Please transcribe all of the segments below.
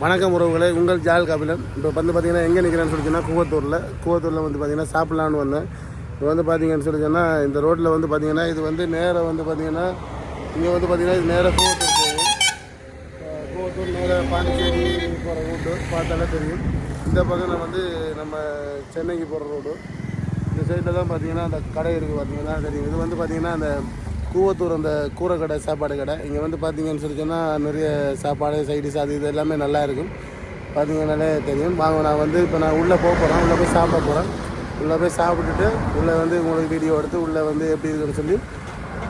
வணக்கம் உறவுகளே உங்கள் ஜால் கபிலன். இப்போ வந்து பார்த்தீங்கன்னா எங்கே நிற்கிறேன்னு சொல்லி சொன்னால் கூவத்தூரில். கூவத்தூரில் வந்து பார்த்தீங்கன்னா சாப்பிட்லான்னு வந்தேன். இப்போ வந்து பார்த்தீங்கன்னு சொல்லி சொன்னால் இந்த ரோட்டில் வந்து பார்த்தீங்கன்னா இது வந்து நேராக வந்து பார்த்தீங்கன்னா இங்கே வந்து பார்த்தீங்கன்னா இது நேராக கூவத்தூர் போகும். கூவத்தூர் நேராக பாண்டிச்சேரி போகிற ரூட்டு பார்த்தாலே தெரியும். இந்த பக்கம் வந்து நம்ம சென்னைக்கு போகிற ரோடு இந்த சைடில் தான் பார்த்தீங்கன்னா அந்த கடை இருக்குது பார்த்தீங்கன்னா தெரியும். இது வந்து பார்த்தீங்கன்னா அந்த கூவத்தூர் அந்த கூரை கடை சாப்பாடு கடை. இங்கே வந்து பார்த்தீங்கன்னு சொல்லி சொன்னால் நிறைய சாப்பாடு சைடிஸ் அது இது எல்லாமே நல்லா இருக்கும். பார்த்தீங்கன்னாலே தெரியும். வாங்க நான் வந்து இப்போ நான் உள்ளே போக போகிறேன் உள்ளே போய் சாப்பிட போகிறேன் உள்ளே போய் சாப்பிட்டுட்டு உள்ளே வந்து உங்களுக்கு வீடியோ எடுத்து உள்ளே வந்து எப்படி இருக்குன்னு சொல்லி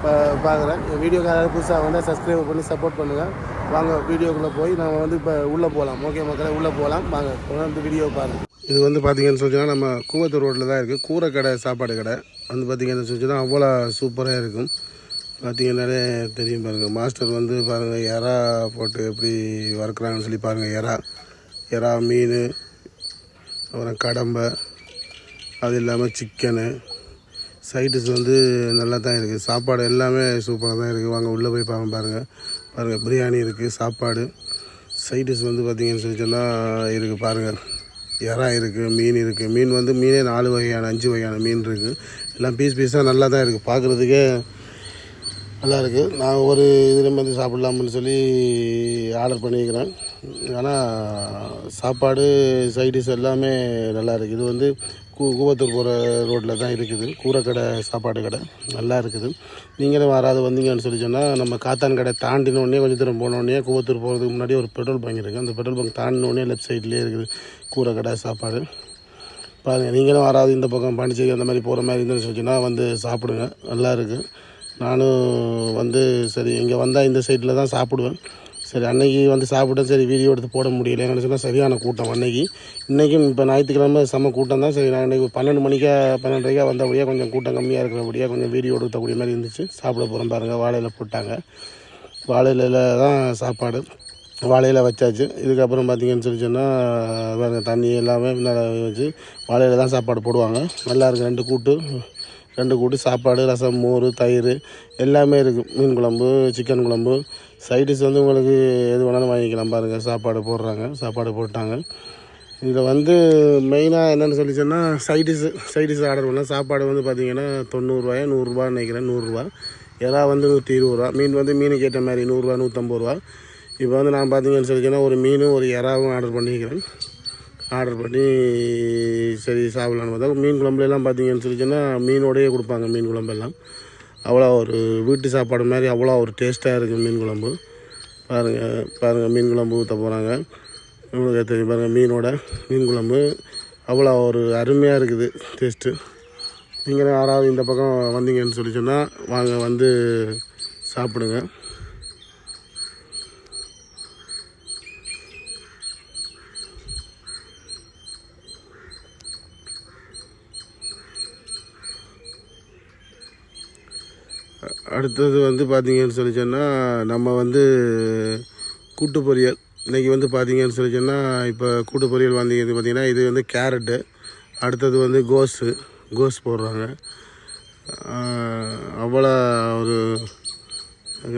பா- பார்க்குறேன் வீடியோக்காரர் புதுசாக வந்து சப்ஸ்கிரைப் பண்ணி சப்போர்ட் பண்ணுங்கள் வாங்க வீடியோக்குள்ளே போய் நம்ம வந்து இப்போ உள்ளே போகலாம் ஓகே மக்களே உள்ளே போகலாம் வாங்க தொடர்ந்து வீடியோ பாருங்கள் இது வந்து பார்த்தீங்கன்னு சொன்னால் நம்ம கூவத்தூர் ரோட்டில் தான் இருக்குது கூரை கடை சாப்பாடு கடை. வந்து பார்த்தீங்கன்னு சொன்னால் அவ்வளோ சூப்பராக இருக்கும். பார்த்தீங்கன்னாலே தெரியும் பாருங்கள் மாஸ்டர் வந்து பாருங்கள் எறா போட்டு எப்படி வறுக்கிறாங்கன்னு சொல்லி பாருங்கள் எறா. எறா மீன் அப்புறம் கடம்பை அது இல்லாமல் சிக்கனு சைடிஸ் வந்து நல்லா தான் இருக்குது சாப்பாடு எல்லாமே சூப்பராக தான் இருக்குது வாங்க உள்ளே போய் பார்க்க பாருங்கள் பாருங்கள் பிரியாணி இருக்குது சாப்பாடு. சைடிஸ் வந்து பார்த்தீங்கன்னு சொல்லி சொன்னால் இருக்குது பாருங்கள் இறா இருக்குது மீன் இருக்குது மீன் வந்து மீனே நாலு வகையான அஞ்சு வகையான மீன் இருக்குது எல்லாம் பீஸ் பீஸாக நல்லா தான் இருக்குது பார்க்குறதுக்கே நல்லா இருக்குது நான் ஒரு இதில் வந்து சாப்பிட்லாம்னு சொல்லி ஆர்டர் பண்ணியிருக்கிறேன். ஆனால் சாப்பாடு சைடிஷ் எல்லாமே நல்லா இருக்குது இது வந்து கூ கூவத்தூர் போகிற ரோட்டில் தான் இருக்குது. கூரைக்கடை சாப்பாடு கடை. நல்லா இருக்குது நீங்களும் வராது வந்தீங்கன்னு சொல்லி சொன்னால் நம்ம காத்தான் கடை தாண்டினோடனே கொஞ்சம் தூரம் போனோடனே கூவத்தூர் போகிறதுக்கு முன்னாடி ஒரு பெட்ரோல் பங்க் இருக்குது அந்த பெட்ரோல் பங்க் தாண்டினோடனே லெஃப்ட் சைட்லேயே இருக்குது கூரைக்கடை சாப்பாடு. பாருங்கள் நீங்களும் வராது இந்த பக்கம் பாண்டிச்சேரி அந்த மாதிரி போகிற மாதிரி இருந்துன்னு சொன்னால் வந்து சாப்பிடுங்க. நல்லா இருக்குது நானும் வந்து சரி இங்கே வந்தால் இந்த சைடில் தான் சாப்பிடுவேன். சரி அன்னைக்கு வந்து சாப்பிட்டேன். சரி வீடியோ எடுத்து போட முடியல. என்னென்னு சொன்னால் சரியான கூட்டம் அன்னைக்கு. இன்றைக்கும் இப்போ ஞாயிற்றுக்கிழமை செம்ம கூட்டம் தான். சரி நான் இன்றைக்கி பன்னெண்டு மணிக்கா பன்னெண்டரைக்கா வந்தபடியாக கொஞ்சம் கூட்டம் கம்மியாக இருக்கிறபடியாக கொஞ்சம் வீடியோ எடுக்கக்கூடிய மாதிரி இருந்துச்சு. சாப்பிட போகிறோம் பாருங்கள் வாழையில் போட்டாங்க. வாழையில தான் சாப்பாடு. வாழையில் வச்சாச்சு. இதுக்கப்புறம் பார்த்தீங்கன்னு சொல்லி சொன்னால் வேறு தண்ணி எல்லாமே நல்லா வச்சு வாழையில் தான் சாப்பாடு போடுவாங்க. நல்லாயிருக்கு ரெண்டு கூட்டு. ரெண்டு கூட்டு சாப்பாடு ரசம் மோர் தயிர் எல்லாமே இருக்குது மீன் குழம்பு சிக்கன் குழம்பு. சைடிஸ் வந்து உங்களுக்கு எது வேணாலும் வாங்கிக்கலாம் பாருங்கள் சாப்பாடு போடுறாங்க. சாப்பாடு போட்டாங்க. இதில் வந்து மெயினாக என்னென்னு சொல்லி சொன்னால் சைடிஷ் சைடிஸ் ஆர்டர் பண்ணால் சாப்பாடு வந்து பார்த்தீங்கன்னா தொண்ணூறுரூவாயா நூறுரூவா நினைக்கிறேன். நூறுரூவா. எறா வந்து நூற்றி இருபது ரூபா மீன் வந்து மீனுக்கு ஏற்ற மாதிரி நூறுரூவா நூற்றம்பது ரூபா. இப்போ வந்து நான் பார்த்தீங்கன்னு சொல்லி சொன்னால் ஒரு மீனும் ஒரு எறாவும் ஆர்டர் பண்ணிக்கிறேன். ஆர்டர் பண்ணி சரி சாப்பிடலான்னு பார்த்தா மீன் குழம்புலாம் பார்த்தீங்கன்னு சொல்லி சொன்னால் மீனோடையே கொடுப்பாங்க மீன் குழம்பெல்லாம். அவ்வளோ ஒரு வீட்டு சாப்பாடு மாதிரி அவ்வளோ ஒரு டேஸ்ட்டாக இருக்குது மீன் குழம்பு. பாருங்கள் பாருங்கள் மீன் குழம்பு ஊற்ற போகிறாங்க உங்களுக்கு தெரியும் பாருங்கள் மீனோட மீன் குழம்பு. அவ்வளோ ஒரு அருமையாக இருக்குது டேஸ்ட்டு நீங்களும் யாராவது இந்த பக்கம் வந்தீங்கன்னு சொல்லி சொன்னால் வாங்க வந்து சாப்பிடுங்க. அடுத்தது வந்து பார்த்திங்கன்னு சொல்லி சொன்னால் நம்ம வந்து கூட்டு பொரியல் இன்றைக்கி வந்து பார்த்திங்கன்னு சொல்லி சொன்னால் இப்போ கூட்டு பொரியல் வந்தீங்க பார்த்திங்கன்னா இது வந்து கேரட்டு. அடுத்தது வந்து கோஸு. கோஸ் போடுறாங்க. அவ்வளோ ஒரு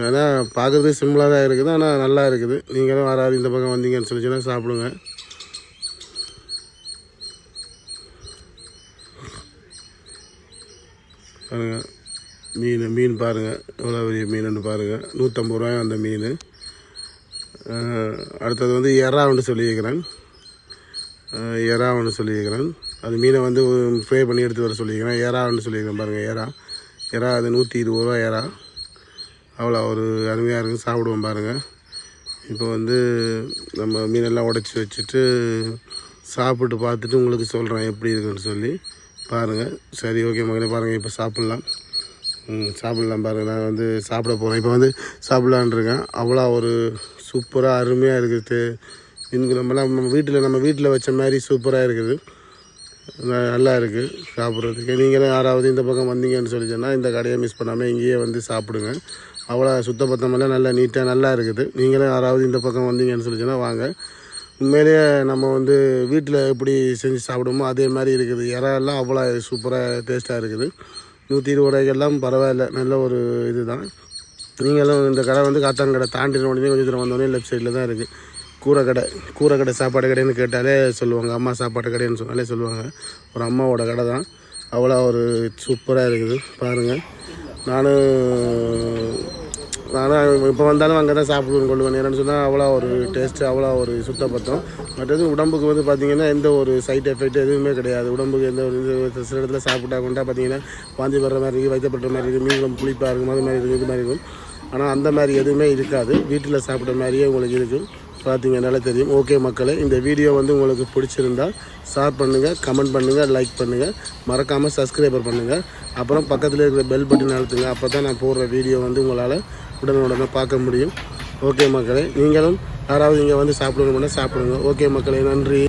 ஏன்னா பார்க்குறது சிம்பிளாக தான் இருக்குது. ஆனால் நல்லா இருக்குது. நீங்களும் வராது இந்த பக்கம் வந்தீங்கன்னு சொல்லி சொன்னால் சாப்பிடுங்க. பாருங்கள் மீன் மீன் பாருங்கள் எவ்வளோ பெரிய மீனுன்னு பாருங்கள் நூற்றம்பது ரூபாய் அந்த மீன். அடுத்தது வந்து எறா ஒன்று சொல்லியிருக்கிறேன். எறா ஒன்று சொல்லியிருக்கிறேன். அது மீனை வந்து ஃப்ரை பண்ணி எடுத்து வர சொல்லியிருக்கிறேன். எறா ஒன்று சொல்லியிருக்கிறேன் பாருங்கள் எறா எறா அது நூற்றி இருபது ரூபா எறா அவ்வளோ ஒரு அருமையாக இருக்குது சாப்பிடுவோம் பாருங்கள் இப்போ வந்து நம்ம மீனெல்லாம் உடச்சி வச்சுட்டு சாப்பிட்டு பார்த்துட்டு உங்களுக்கு சொல்கிறேன் எப்படி இருக்குன்னு சொல்லி. பாருங்கள் சரி ஓகே மகனே பாருங்கள் இப்போ சாப்பிட்லாம். சாப்பிட்லாம் பாருங்கள் நான் வந்து சாப்பிட போகிறேன் இப்போ வந்து சாப்பிட்லான்ருக்கேன் அவ்வளோ ஒரு சூப்பராக அருமையாக இருக்குது. மீன் குழம்பெல்லாம் நம்ம வீட்டில் நம்ம வீட்டில் வச்ச மாதிரி சூப்பராக இருக்குது. நல்லா இருக்குது சாப்பிட்றதுக்கு. நீங்களும் யாராவது இந்த பக்கம் வந்தீங்கன்னு சொல்லி சொன்னால் இந்த கடையை மிஸ் பண்ணாமல் இங்கேயே வந்து சாப்பிடுங்க. அவ்வளோ சுத்தபத்தமெல்லாம் நல்லா நீட்டாக நல்லா இருக்குது. நீங்களும் யாராவது இந்த பக்கம் வந்தீங்கன்னு சொல்லி சொன்னால் வாங்க. உண்மையிலேயே நம்ம வந்து வீட்டில் எப்படி செஞ்சு சாப்பிடுமோ அதே மாதிரி இருக்குது. இறாலாம் அவ்வளோ சூப்பராக டேஸ்ட்டாக இருக்குது. நூற்றி இருபது ரூபாய்க்கெல்லாம் பரவாயில்ல. நல்ல ஒரு இது தான் நீங்களும் இந்த கடை வந்து காத்தான் கடை தாண்டின உடனே கொஞ்சம் தூரம் வந்தோடனே லெஃப்ட் சைடில் தான் இருக்குது கூரை கடை. கூரை கடை சாப்பாடு கடைன்னு கேட்டாலே சொல்லுவாங்க. அம்மா சாப்பாடு கடைன்னு சொன்னாலே சொல்லுவாங்க. ஒரு அம்மாவோட கடை தான். அவ்வளோ ஒரு சூப்பராக இருக்குது. பாருங்கள் நானும் நானும் இப்போ வந்தாலும் அங்கே தான் சாப்பிடுவேன் கொள்ளுவேன் என்னென்னு சொன்னால் அவ்வளோ ஒரு டேஸ்ட்டு அவ்வளோ ஒரு சுத்தப்பத்தம் மற்றது உடம்புக்கு வந்து பார்த்திங்கன்னா எந்த ஒரு சைட் எஃபெக்ட் எதுவுமே கிடையாது. உடம்புக்கு எந்த ஒரு சில இடத்துல சாப்பிட்டா கொண்டா பார்த்தீங்கன்னா வாந்தி வர்ற மாதிரி இருக்குது வைத்தப்படுற மாதிரி இருக்குது மீன் புளிப்பாக இருக்கும் அது மாதிரி இருக்குது இது மாதிரி இருக்கும். ஆனால் அந்த மாதிரி எதுவுமே இருக்காது. வீட்டில் சாப்பிட்ற மாதிரியே உங்களுக்கு இருக்கும் பார்த்தீங்கன்னால தெரியும். ஓகே மக்களே இந்த வீடியோ வந்து உங்களுக்கு பிடிச்சிருந்தா ஷேர் பண்ணுங்கள் கமெண்ட் பண்ணுங்கள் லைக் பண்ணுங்கள் மறக்காமல் சப்ஸ்கிரைபர் பண்ணுங்கள் அப்புறம் பக்கத்தில் இருக்கிற பெல் பட்டன் அழுத்துங்க. அப்போ தான் நான் போடுற வீடியோ வந்து உங்களால் உடனுடனே பார்க்க முடியும். ஓகே மக்களே நீங்களும் யாராவது இங்கே வந்து சாப்பிடணும்னா சாப்பிடுங்க. ஓகே மக்களே நன்றி.